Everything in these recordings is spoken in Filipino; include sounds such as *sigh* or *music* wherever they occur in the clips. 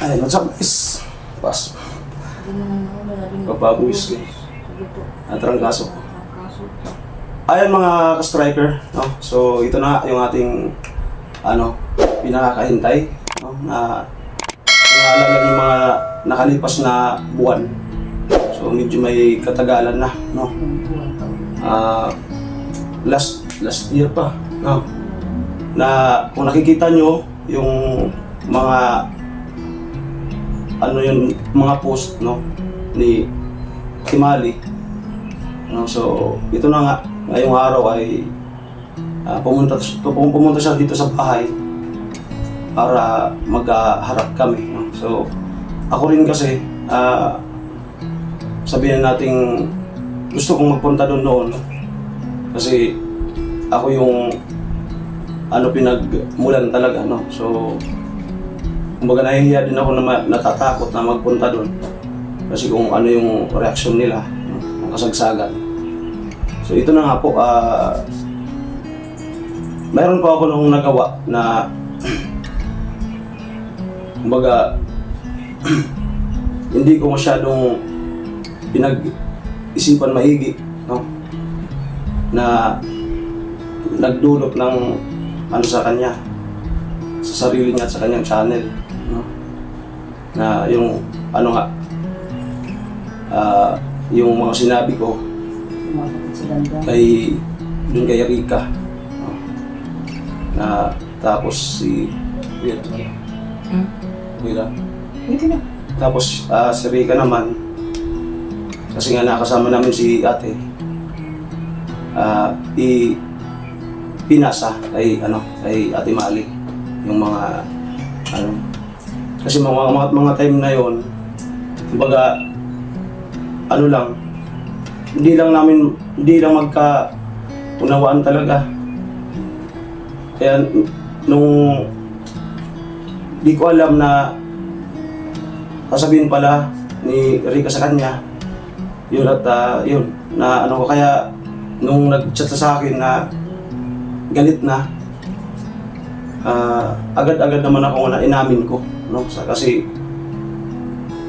Ay, what's up guys? Pas. Papabuwis ko. Natrangkaso. Ayan mga ka-striker, no? So ito na yung ating ano, pinakakahintay, no? Na naalala yung mga nakalipas na buwan. So medyo may katagalan na, no? Ah, last last year pa, no? Na kung nakikita nyo yung mga ano yung mga post no ni Timali no so ito na nga ngayong araw ay ah, pumunta pum- pumunta siya dito sa bahay para magharap kami no. So ako rin kasi ah, sabihin nating gusto kong magpunta doon noon kasi ako yung ano pinagmulan talaga no. So kumbaga nahihiya din ako na natatakot na magpunta doon kasi kung ano yung reaksyon nila no, ng kasagsagan so ito na nga po ah mayroon pa ako nung nagawa na *clears throat* kumbaga *clears throat* hindi ko masyadong pinag-isipan maigi no? Na nagdulot ng ano sa kanya sa sarili niya at sa kanyang channel na yung ano nga ah, yung mga sinabi ko kay dun kay Rika no? na tapos si wait, Hmm? na. Tapos ah, si Rika naman, kasi nga nakasama namin si ate, ah, i pinasa kay ano kay Ate Mali yung mga ano kasi mga mga, mga time na yon kumbaga ano lang hindi lang namin hindi lang magka unawaan talaga. Kaya nung di ko alam na sasabihin pala ni Rika sa kanya yun at ah, yun na ano ko kaya nung nag-chat sa akin na galit na ah, agad-agad naman ako na inamin ko no? Kasi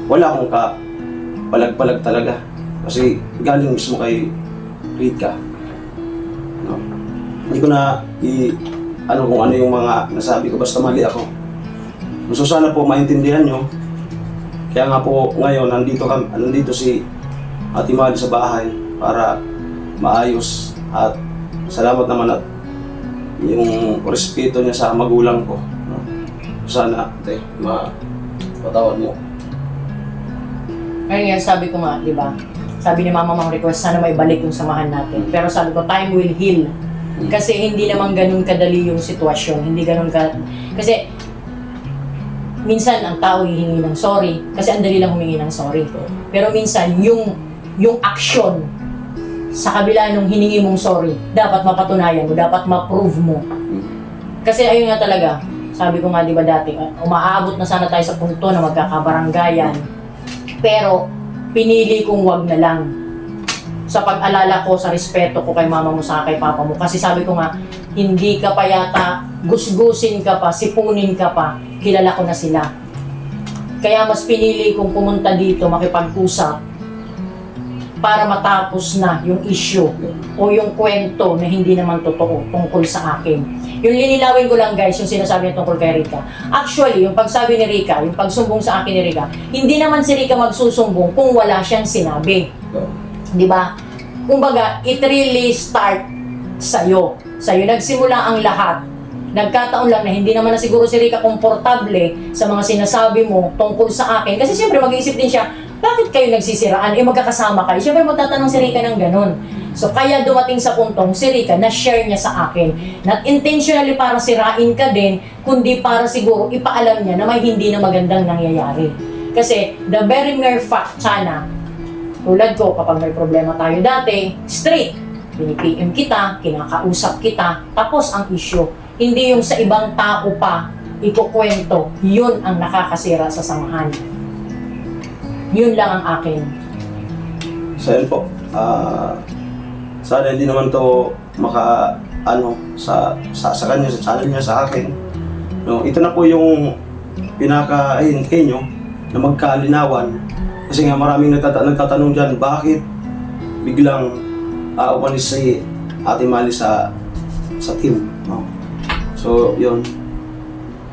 wala akong ka palag-palag talaga. Kasi galing mismo kay Rika no? Hindi ko na i ano kung ano yung mga nasabi ko basta mali ako. Gusto sana po maintindihan nyo. Kaya nga po ngayon nandito kam nandito si Ate Mali sa bahay para maayos at salamat naman at yung respeto niya sa magulang ko. Sana, te, ma patawad mo. Kaya nga sabi ko nga, di ba? Sabi ni Mama Mang request, sana may balik yung samahan natin. Pero sabi ko, time will heal. Kasi hindi naman ganun kadali yung sitwasyon. Hindi ganun ka... Kasi minsan ang tao hihingi ng sorry kasi ang dali lang humingi ng sorry. Pero minsan yung yung action sa kabila nung hiningi mong sorry, dapat mapatunayan mo, dapat ma-prove mo. Kasi ayun nga talaga, sabi ko nga di ba dati, umaabot na sana tayo sa punto na magkakabaranggayan. Pero pinili kong wag na lang. Sa pag-alala ko, sa respeto ko kay mama mo sa kay papa mo. Kasi sabi ko nga, hindi ka pa yata, gusgusin ka pa, sipunin ka pa, kilala ko na sila. Kaya mas pinili kong pumunta dito, makipag-usap, para matapos na yung issue o yung kwento na hindi naman totoo tungkol sa akin. Yung linilawin ko lang guys, yung sinasabi niya tungkol kay Rika. Actually, yung pagsabi ni Rika, yung pagsumbong sa akin ni Rika, hindi naman si Rika magsusumbong kung wala siyang sinabi. Di ba? Kumbaga, it really start sa'yo. Sa'yo nagsimula ang lahat. Nagkataon lang na hindi naman na siguro si Rika komportable sa mga sinasabi mo tungkol sa akin. Kasi siyempre mag-iisip din siya, bakit kayo nagsisiraan? Eh magkakasama kayo. Siyempre magtatanong si Rika ng ganun. So kaya dumating sa puntong si Rika na share niya sa akin. Not intentionally para sirain ka din, kundi para siguro ipaalam niya na may hindi na magandang nangyayari. Kasi the very mere fact sana, tulad ko, kapag may problema tayo dati, straight. Pini-PM kita, kinakausap kita, tapos ang issue. Hindi yung sa ibang tao pa ikukwento, yun ang nakakasira sa samahan. Yun lang ang akin. So po, ah, sana hindi naman to maka ano sa sa, sa kanya sa channel niya sa akin. No, ito na po yung pinaka-ayun nyo na magkalinawan. Kasi nga maraming nagtata- nagtatanong dyan, bakit biglang uh, umalis si Ate Mali sa sa team. No? So, yun.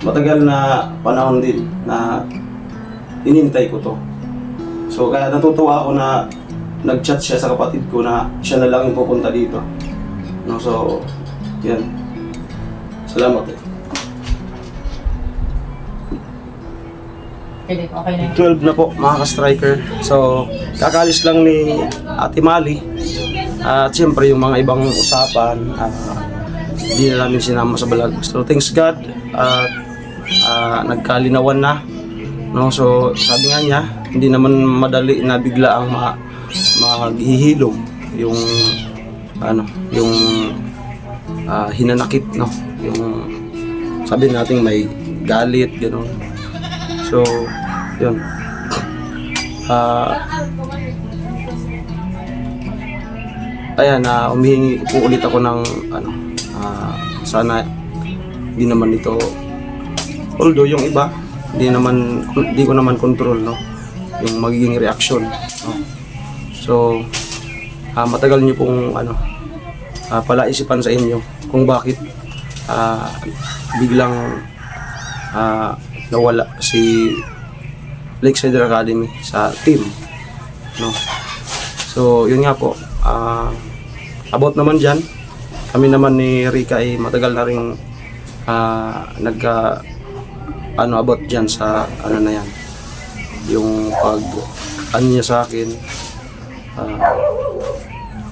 Matagal na panahon din na inintay ko to. So, kaya natutuwa ako na nag-chat siya sa kapatid ko na siya na lang yung pupunta dito. No, so, yan. Salamat. eh. Pwede, okay na yun. 12 na po mga ka-striker. So, kakalis lang ni Ate Mali. At siyempre yung mga ibang usapan, ah, hindi na namin sinama sa vlog. So, thanks God. At ah, nagkalinawan na. No, so sabi nga niya, hindi naman madali na bigla ang ma maghihilom yung ano, yung ah, hinanakit, no. Yung sabi natin may galit, gano'n. So, yun. Ah, ayan, na umihingi po ulit ako ng ano, ah, sana hindi naman ito although yung iba hindi naman hindi ko naman control no yung magiging reaction no? so ah, matagal niyo pong ano ah, palaisipan sa inyo kung bakit ah, biglang ah, nawala si Lakeside Academy sa team no so yun nga po ah, about naman dyan kami naman ni Rika ay matagal na rin nagka ano about dyan sa ano na yan yung pag ano niya sa akin ah,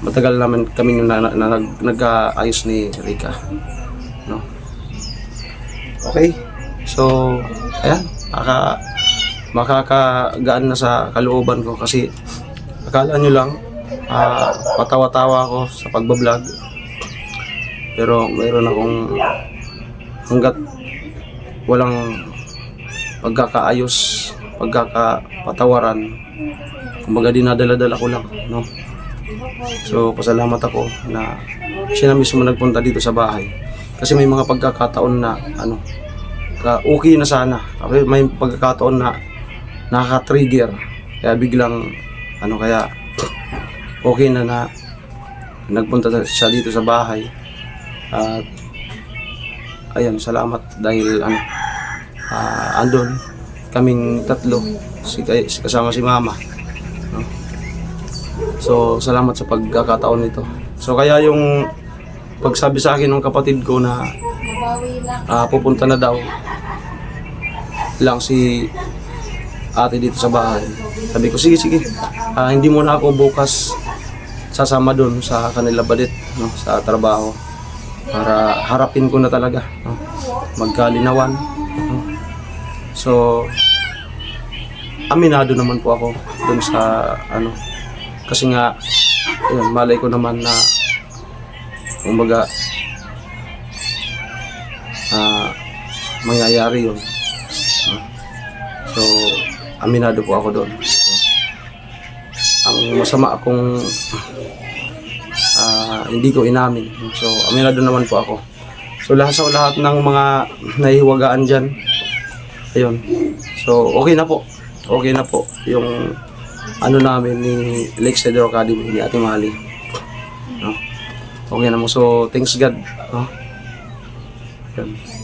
matagal naman kami na, na, na, nag, nagkaayos ni Rika no? Okay. So ayan maka makakagaan na sa kalooban ko kasi akala nyo lang ah, patawa-tawa ako sa pagbablog. Pero mayroon akong hanggat walang pagkakaayos, pagkakapatawaran, kumbaga dinadala-dala ko lang, no? So, pasalamat ako na siya na mismo nagpunta dito sa bahay. Kasi may mga pagkakataon na, ano, ka okay na sana. Pero may pagkakataon na nakaka-trigger. Kaya biglang, ano kaya, okay na na nagpunta siya dito sa bahay. At ayan, salamat dahil ano, ah, andun kaming tatlo, si, kasama si mama. No? So, salamat sa pagkakataon nito. So, kaya yung pagsabi sa akin ng kapatid ko na ah, pupunta na daw lang si ate dito sa bahay. Sabi ko, sige, sige. Ah, hindi mo na ako bukas sasama doon sa kanila balit, no, sa trabaho para harapin ko na talaga no? magkalinawan no? so aminado naman po ako dun sa ano kasi nga yun, malay ko naman na kumbaga ah mangyayari yun no? so aminado po ako doon so, ang masama akong ah, hindi ko inamin. So, aminado naman po ako. So, lahat sa lahat ng mga nahiwagaan dyan, ayun. So, okay na po. Okay na po yung ano namin ni Lakeside Academy ni Ate Mali. No? Okay na mo. So, thanks God. No? Yun.